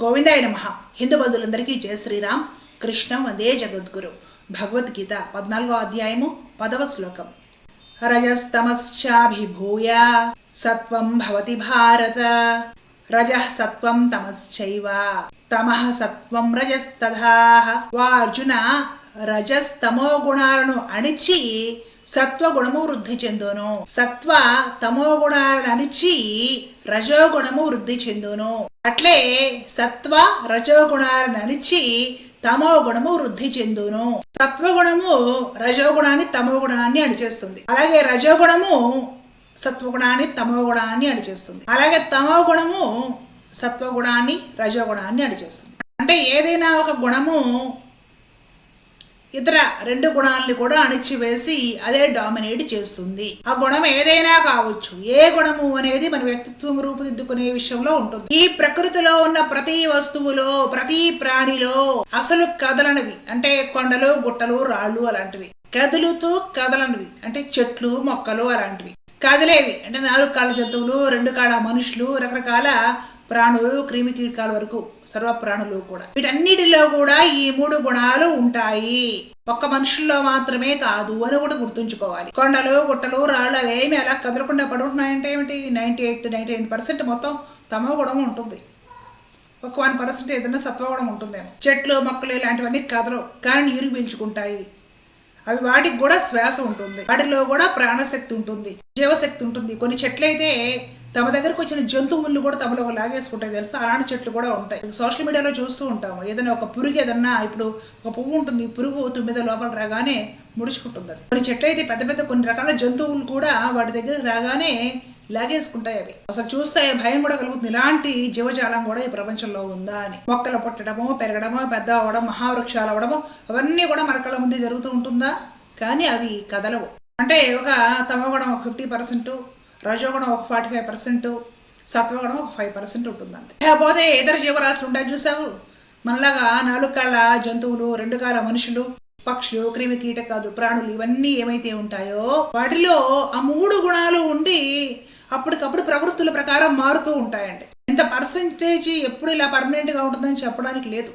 గోవిందాయ నమ. హిందూ బంధువులందరికీ జయ శ్రీరామ్. కృష్ణ వందే జగద్గురు. భగవద్గీత పద్నాలుగో అధ్యాయము పదవ శ్లోకం. రజస్తమశ్చాభిభూయ సత్వం భవతి భారత. రజ సత్వం తమశ్చైవ. తమః సత్వం రజస్తథా. వా అర్జున రజస్తమో గుణాలను అణిచి సత్వగుణము వృద్ధి చెందును. సత్వ తమో గుణాలను అణిచి రజోగుణము వృద్ధి చెందును. అట్లే సత్వ రజోగుణాలను అణిచి తమో గుణము వృద్ధి చెందును. సత్వగుణము రజోగుణాన్ని తమో గుణాన్ని అణిచేస్తుంది. అలాగే రజోగుణము సత్వగుణాన్ని తమో గుణాన్ని అణిచేస్తుంది. అలాగే తమో గుణము సత్వగుణాన్ని రజోగుణాన్ని అణిచేస్తుంది. అంటే ఏదైనా ఒక గుణము ఇతర రెండు గుణాలని కూడా అణిచివేసి అదే డామినేట్ చేస్తుంది. ఆ గుణం ఏదైనా కావచ్చు ఏ గుణము అనేది మన వ్యక్తిత్వం రూపుదిద్దుకునే విషయంలో ఉంటుంది. ఈ ప్రకృతిలో ఉన్న ప్రతి వస్తువులో ప్రతి ప్రాణిలో అసలు కదలనివి అంటే కొండలు గుట్టలు రాళ్ళు అలాంటివి. కదులుతూ కదలనివి అంటే చెట్లు మొక్కలు అలాంటివి. కదిలేవి అంటే నాలుగు కాళ్ళ జంతువులు రెండు కాళ్ళ మనుషులు రకరకాల ప్రాణులు క్రిమి కీటకాల వరకు సర్వ ప్రాణులు కూడా. వీటన్నిటిలో కూడా ఈ మూడు గుణాలు ఉంటాయి. ఒక్క మనుషుల్లో మాత్రమే కాదు అని కూడా గుర్తుంచుకోవాలి. కొండలు గుట్టలు రాళ్ళు అవేమి అలా కదలకుండా పడుకుంటున్నాయంటే ఏమిటి? Ninety eight ninety eight percent మొత్తం తమ గుణం ఉంటుంది. ఒక వన్ పర్సెంట్ ఏదైనా సత్వగుణం ఉంటుందేమో. చెట్లు మొక్కలు ఇలాంటివన్నీ కదలవు. కానీ నీరు పీల్చుకుంటాయి. అవి వాటికి కూడా శ్వాస ఉంటుంది. వాటిలో కూడా ప్రాణశక్తి ఉంటుంది. జీవశక్తి ఉంటుంది. కొన్ని చెట్లయితే తమ దగ్గరకు వచ్చిన జంతువులు కూడా తమలో లాగేసుకుంటాయి తెలుసు? అలాంటి చెట్లు కూడా ఉంటాయి. సోషల్ మీడియాలో చూస్తూ ఉంటాము. ఏదైనా ఒక పురుగు ఏదన్నా ఇప్పుడు ఒక పువ్వు ఉంటుంది. పురుగు తుమ్మిద లోపల రాగానే ముడుచుకుంటుంది అది. కొన్ని చెట్లు అయితే పెద్ద పెద్ద కొన్ని రకాల జంతువులు కూడా వాటి దగ్గర రాగానే లాగేసుకుంటాయి అవి. అసలు చూస్తే భయం కూడా కలుగుతుంది. ఇలాంటి జీవజాలం కూడా ఈ ప్రపంచంలో ఉందా అని. మొక్కలు పుట్టడము పెరగడము పెద్ద అవ్వడం మహావృక్షాలు అవ్వడము అవన్నీ కూడా మన కళ్ళ ముందే జరుగుతూ ఉంటుందా? కానీ అవి కదలవు. అంటే ఒక తమగుణం ఒక ఫిఫ్టీ పర్సెంట్ రజోగుణం ఒక ఫార్టీ ఫైవ్ పర్సెంట్ సత్వగుణం ఒక ఫైవ్ పర్సెంట్ ఉంటుంది అంతే లేకపోతే ఇతర జీవరాశులు ఉంటాయి చూసావు? మనలాగా నాలుగు కాళ్ళ జంతువులు రెండు కాళ్ళ మనుషులు పక్షులు క్రిమి కీటకాలు ప్రాణులు ఇవన్నీ ఏమైతే ఉంటాయో వాటిలో ఆ మూడు గుణాలు ఉండి అప్పటికప్పుడు ప్రవృత్తుల ప్రకారం మారుతూ ఉంటాయండి. ఎంత పర్సంటేజ్ ఎప్పుడు ఇలా పర్మనెంట్గా ఉంటుందని చెప్పడానికి లేదు.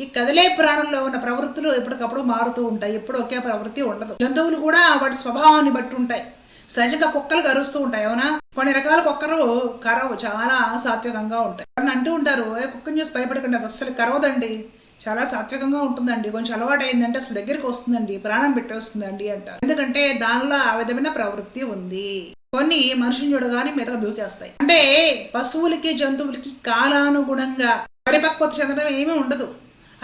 ఈ కదిలే ప్రాణంలో ఉన్న ప్రవృత్తులు ఎప్పటికప్పుడు మారుతూ ఉంటాయి. ఎప్పుడు ఒకే ప్రవృత్తి ఉండదు. జంతువులు కూడా వాటి స్వభావాన్ని బట్టి ఉంటాయి. సహజంగా కుక్కలు కరుస్తూ ఉంటాయి అవునా? కొన్ని రకాల కుక్కలు కరవు చాలా సాత్వికంగా ఉంటాయి. కొన్ని అంటూ ఉంటారు ఏ కుక్కని చూసి భయపడకండి అది అస్సలు కరవదండి. చాలా సాత్వికంగా ఉంటుందండి. కొంచెం అలవాటు అయిందంటే అసలు దగ్గరికి వస్తుందండి ప్రాణం పెట్టేస్తుందండి అంటారు. ఎందుకంటే దానిలో ఆ విధమైన ప్రవృత్తి ఉంది. కొన్ని మనుషుని చూడగానే మీదగా దూకేస్తాయి. అంటే పశువులకి జంతువులకి కాలానుగుణంగా పరిపక్వత చెందడం ఏమీ ఉండదు.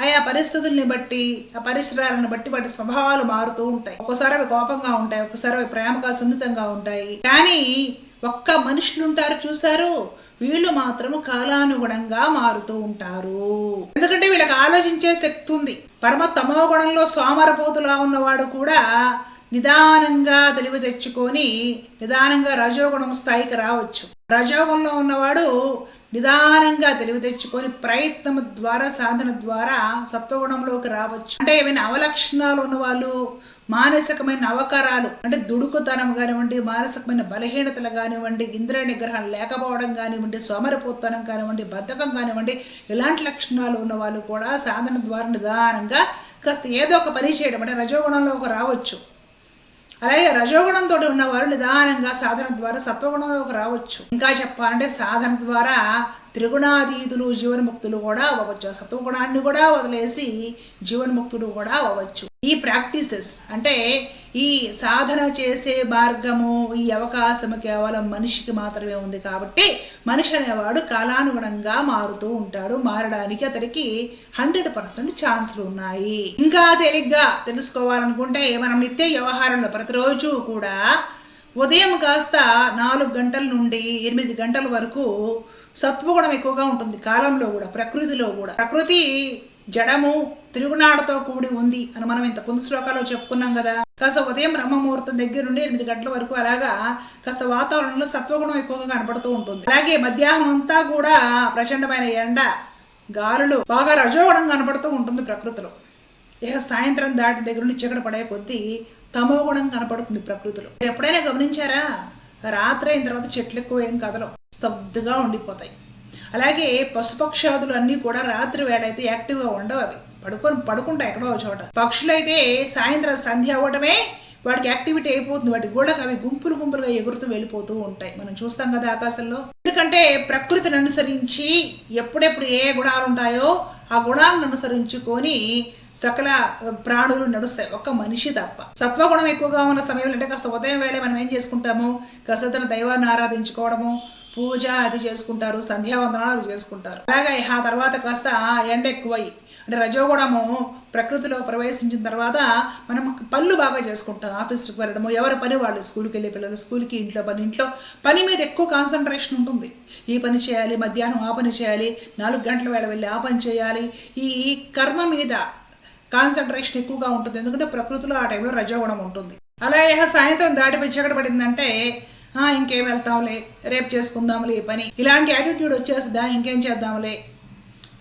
ఆయా పరిస్థితుల్ని బట్టి ఆ పరిసరాలను బట్టి వాటి స్వభావాలు మారుతూ ఉంటాయి. ఒక్కసారి అవి కోపంగా ఉంటాయి ఒక్కోసారి అవి ప్రేమగా సున్నితంగా ఉంటాయి. కానీ ఒక్క మనుషులు ఉంటారు చూసారు వీళ్ళు మాత్రము కాలానుగుణంగా మారుతూ ఉంటారు. ఎందుకంటే వీళ్ళకి ఆలోచించే శక్తి ఉంది. పరమ తమో గుణంలో సోమరపోతులా ఉన్నవాడు కూడా నిదానంగా తెలివి తెచ్చుకొని నిదానంగా రజోగుణం స్థాయికి రావచ్చు. రజోగుణంలో ఉన్నవాడు నిదానంగా తెలివి తెచ్చుకొని ప్రయత్నం ద్వారా సాధన ద్వారా సత్వగుణంలోకి రావచ్చు. అంటే ఏమైనా అవలక్షణాలు ఉన్న వాళ్ళు మానసికమైన అవకరాలు అంటే దుడుకుతనం కానివ్వండి మానసికమైన బలహీనతలు కానివ్వండి ఇంద్రియ నిగ్రహం లేకపోవడం కానివ్వండి సోమరిపోతనం కానివ్వండి బద్ధకం కానివ్వండి ఇలాంటి లక్షణాలు ఉన్న వాళ్ళు కూడా సాధన ద్వారా నిదానంగా కాస్త ఏదో ఒక పని చేయడం అంటే రజోగుణంలోకి రావచ్చు. అలాగే రజోగుణంతో ఉన్నవారు నిదానంగా సాధన ద్వారా సత్వగుణంలోకి రావచ్చు. ఇంకా చెప్పాలంటే సాధన ద్వారా త్రిగుణాతీతులు జీవన్ముక్తులు కూడా అవ్వచ్చు. సత్వగుణాన్ని కూడా వదిలేసి జీవన్ముక్తులు కూడా అవ్వచ్చు. ఈ ప్రాక్టీసెస్ అంటే ఈ సాధన చేసే మార్గము ఈ అవకాశము కేవలం మనిషికి మాత్రమే ఉంది కాబట్టి మనిషి అనేవాడు కాలానుగుణంగా మారుతూ ఉంటాడు. మారడానికి అతడికి హండ్రెడ్ పర్సెంట్ ఛాన్సులు ఉన్నాయి. ఇంకా తేలిగ్గా తెలుసుకోవాలనుకుంటే మనం నిత్య వ్యవహారంలో ప్రతిరోజు కూడా ఉదయం కాస్త నాలుగు గంటల నుండి ఎనిమిది గంటల వరకు సత్వగుణం ఎక్కువగా ఉంటుంది. కాలంలో కూడా ప్రకృతిలో కూడా. ప్రకృతి జడము తిరుగునాడతో కూడి ఉంది అని మనం ఇంత కొంత శ్లోకాల్లో చెప్పుకున్నాం కదా. కాస్త ఉదయం బ్రహ్మముహూర్తం దగ్గర నుండి ఎనిమిది గంటల వరకు అలాగా కాస్త వాతావరణంలో సత్వగుణం ఎక్కువగా కనబడుతూ ఉంటుంది. అలాగే మధ్యాహ్నం అంతా కూడా ప్రచండమైన ఎండ గాలులు బాగా రజోగుణం కనబడుతూ ఉంటుంది ప్రకృతిలో. ఇక సాయంత్రం దాటి దగ్గర నుండి చీకటి పడే కొద్దీ తమో గుణం కనపడుతుంది ప్రకృతిలో ఎప్పుడైనా గమనించారా? రాత్రి అయిన తర్వాత చెట్లు ఎక్కువ ఏం కదలవు స్తబ్దుగా ఉండిపోతాయి. అలాగే పశుపక్షాదులు అన్నీ కూడా రాత్రి వేళ అయితే యాక్టివ్గా ఉండవు అవి. పడుకొని పడుకుంటాయి ఎక్కడో చోట. పక్షులైతే సాయంత్రం సంధ్య అవ్వటమే వాటికి యాక్టివిటీ అయిపోతుంది. వాటి గోడకు అవి గుంపులు గుంపులుగా ఎగురుతూ వెళ్ళిపోతూ ఉంటాయి. మనం చూస్తాం కదా ఆకాశంలో. ఎందుకంటే ప్రకృతిని అనుసరించి ఎప్పుడెప్పుడు ఏ గుణాలు ఉంటాయో ఆ గుణాలను అనుసరించుకొని సకల ప్రాణులు నడుస్తాయి. ఒక్క మనిషి తప్ప. సత్వగుణం ఎక్కువగా ఉన్న సమయంలో అంటే కాస్త ఉదయం వేళ మనం ఏం చేసుకుంటాము? కాస్త దైవాన్ని ఆరాధించుకోవడము పూజ అది చేసుకుంటారు సంధ్యావందనాలు అవి చేసుకుంటారు. అలాగే ఆ తర్వాత కాస్త ఎండ ఎక్కువై అంటే రజోగుణము ప్రకృతిలో ప్రవేశించిన తర్వాత మనం పనులు బాగా చేసుకుంటాం. ఆఫీస్కి వెళ్ళడము ఎవరి పని వాళ్ళు స్కూల్కి వెళ్ళే పిల్లలు స్కూల్కి ఇంట్లో పని ఇంట్లో పని మీద ఎక్కువ కాన్సన్ట్రేషన్ ఉంటుంది. ఈ పని చేయాలి మధ్యాహ్నం ఆ పని చేయాలి నాలుగు గంటల వేళ వెళ్ళి ఆ పని చేయాలి. ఈ కర్మ మీద కాన్సన్ట్రేషన్ ఎక్కువగా ఉంటుంది. ఎందుకంటే ప్రకృతిలో ఆ టైంలో రజోగుణం ఉంటుంది. అలాగే సాయంత్రం దాటిపోయి చీకటి పడిందంటే "ఆ, ఇంకేం వెళ్తాంలే రేపు చేసుకుందాంలే ఈ పని. ఇలాంటి యాటిట్యూడ్ వచ్చేస్తుందా? ఇంకేం చేద్దాంలే?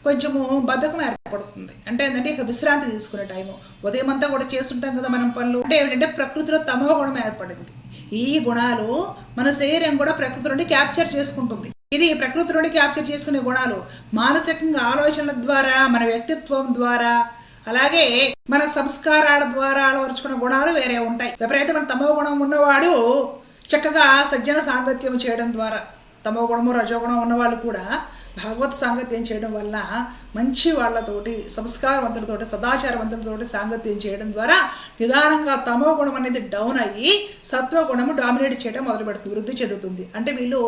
కొంచెము బద్ధకం ఏర్పడుతుంది. అంటే ఏంటంటే ఇక విశ్రాంతి తీసుకునే టైము. ఉదయం అంతా కూడా చేస్తుంటాం కదా మనం పనులు. అంటే ఏంటంటే ప్రకృతిలో తమో గుణం ఏర్పడింది. ఈ గుణాలు మన శరీరం కూడా ప్రకృతి నుండి క్యాప్చర్ చేసుకుంటుంది. ఇది ప్రకృతి నుండి క్యాప్చర్ చేసుకునే గుణాలు. మానసికంగా ఆలోచనల ద్వారా మన వ్యక్తిత్వం ద్వారా అలాగే మన సంస్కారాల ద్వారా అలవరుచుకున్న గుణాలు వేరే ఉంటాయి. విపరీతమైన తమో గుణం ఉన్నవాడు చక్కగా సజ్జన సాంగత్యం చేయడం ద్వారా తమో గుణము రజోగుణం ఉన్నవాళ్ళు కూడా భాగవత్ సాంగత్యం చేయడం వల్ల మంచి వాళ్ళతోటి సంస్కారవంతులతోటి సదాచారవంతులతోటి సాంగత్యం చేయడం ద్వారా నిదానంగా తమో గుణం అనేది డౌన్ అయ్యి సత్వగుణము డామినేట్ చేయడం మొదలు పెడుతుంది వృద్ధి చెందుతుంది. అంటే వీళ్ళు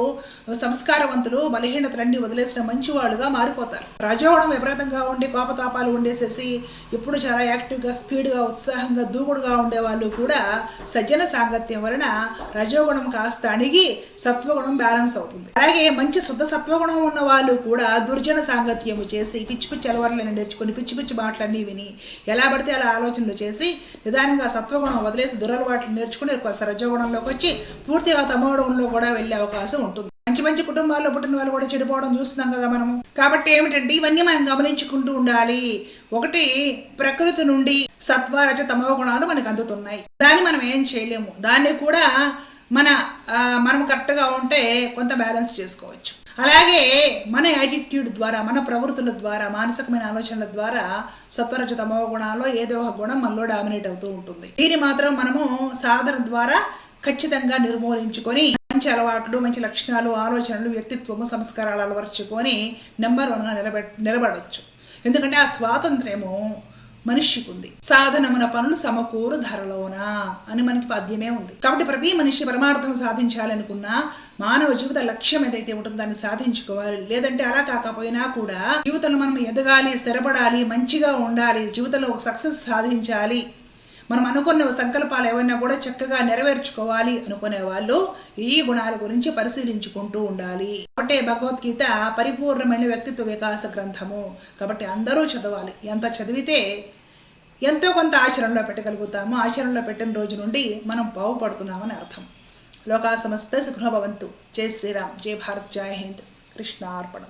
సంస్కారవంతులు బలహీనతలన్నీ వదిలేసిన మంచి వాళ్ళుగా మారిపోతారు. రజోగుణం విపరీతంగా ఉండి కోపతాపాలు ఉండేసేసి ఎప్పుడు చాలా యాక్టివ్గా స్పీడ్గా ఉత్సాహంగా దూకుడుగా ఉండే వాళ్ళు కూడా సజ్జన సాంగత్యం వలన రజోగుణం కాస్త అణిగి సత్వగుణం బ్యాలెన్స్ అవుతుంది. అలాగే మంచి శుద్ధ సత్వగుణం ఉన్న వాళ్ళు కూడా దుర్జన సాంగత్యము చేసి పిచ్చి పిచ్చి అలవాట్లను నేర్చుకుని పిచ్చి పిచ్చి మాటలన్నీ విని ఎలా పడితే అలా ఆలోచనలు చేసి నిదానంగా సత్వగుణం వదిలేసి దురలవాట్లు నేర్చుకుని రజోగుణంలోకి వచ్చి పూర్తిగా తమోగుణంలో కూడా వెళ్ళే అవకాశం ఉంటుంది. మంచి మంచి కుటుంబాల్లో పుట్టిన వాళ్ళు కూడా చెడిపోవడం చూస్తున్నాం కదా మనము. కాబట్టి ఏమిటంటే ఇవన్నీ మనం గమనించుకుంటూ ఉండాలి. ఒకటి ప్రకృతి నుండి సత్వరజ తమో గుణాలు మనకు అందుతున్నాయి. దాన్ని మనం ఏం చేయలేము. దాన్ని కూడా మన మనం కరెక్ట్గా ఉంటే కొంత బ్యాలెన్స్ చేసుకోవచ్చు. అలాగే మన యాటిట్యూడ్ ద్వారా మన ప్రవృత్తుల ద్వారా మానసికమైన ఆలోచనల ద్వారా సత్వరజ తమో గుణాల్లో ఏదో ఒక గుణం మనలో డామినేట్ అవుతూ ఉంటుంది. దీన్ని మాత్రం మనము సాధన ద్వారా ఖచ్చితంగా నిర్మూలించుకొని మంచి అలవాట్లు మంచి లక్షణాలు ఆలోచనలు వ్యక్తిత్వము సంస్కారాలు అలవర్చుకొని నెంబర్ వన్గా నిలబె నిలబడవచ్చు ఎందుకంటే ఆ స్వాతంత్ర్యము మనిషికి ఉంది సాధనమున పనులు సమకూరు ధరలోన అని మనకి పద్యమే ఉంది. కాబట్టి ప్రతి మనిషి పరమార్థం సాధించాలనుకున్నా మానవ జీవిత లక్ష్యం ఏదైతే ఉంటుందో దాన్ని సాధించుకోవాలి. లేదంటే అలా కాకపోయినా కూడా జీవితంలో మనం ఎదగాలి స్థిరపడాలి మంచిగా ఉండాలి జీవితంలో ఒక సక్సెస్ సాధించాలి మనం అనుకున్న సంకల్పాలు ఏవైనా కూడా చక్కగా నెరవేర్చుకోవాలి అనుకునే వాళ్ళు ఈ గుణాల గురించి పరిశీలించుకుంటూ ఉండాలి. కాబట్టి భగవద్గీత పరిపూర్ణమైన వ్యక్తిత్వ వికాస గ్రంథము. కాబట్టి అందరూ చదవాలి. ఎంత చదివితే ఎంతో కొంత ఆచరణలో పెట్టగలుగుతాము. ఆచరణలో పెట్టిన రోజు నుండి మనం బాగుపడుతున్నామని అర్థం. లోకా సమస్త సుఖభవంతు. జై శ్రీరామ్. జై భారత్. జై హింద్. కృష్ణార్పణం.